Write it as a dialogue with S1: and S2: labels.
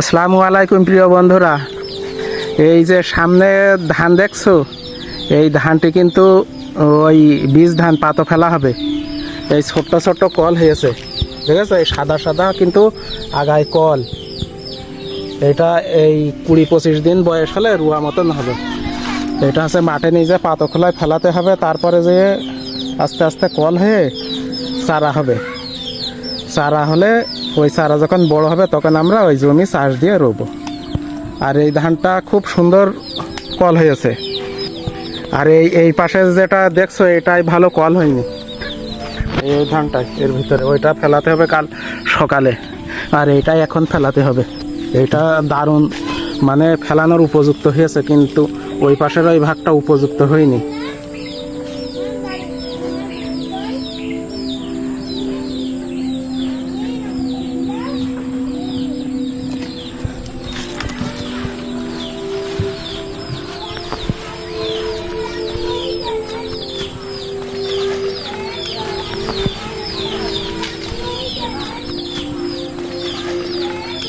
S1: আসসালামু আলাইকুম প্রিয় বন্ধুরা। এই যে সামনে ধান দেখছ, এই ধানটি কিন্তু ওই বীজ ধান পাতো ফেলা হবে। এই ছোট্ট ছোট্ট কল হয়েছে, ঠিক আছে? এই সাদা সাদা কিন্তু আগায় কল। এটা এই কুড়ি পঁচিশ দিন বয়স হলে রুয়া মতন হবে। এটা হচ্ছে মাঠে নিজে পাতো খোলায় ফেলাতে হবে, তারপরে যে আস্তে আস্তে কল হয়ে চারা হবে। চারা হলে ওই চারা যখন বড় হবে, তখন আমরা ওই জমি চাষ দিয়ে রোব। আর এই ধানটা খুব সুন্দর কল হয়েছে। আর এই এই পাশে যেটা দেখছ, এটাই ভালো কল হয়নি। এই ধানটাই এর ভিতরে ওইটা ফেলাতে হবে কাল সকালে। আর এইটাই এখন ফেলাতে হবে। এটা দারুণ মানে ফেলানোর উপযুক্ত হয়েছে, কিন্তু ওই পাশের ওই ভাগটা উপযুক্ত হয়নি।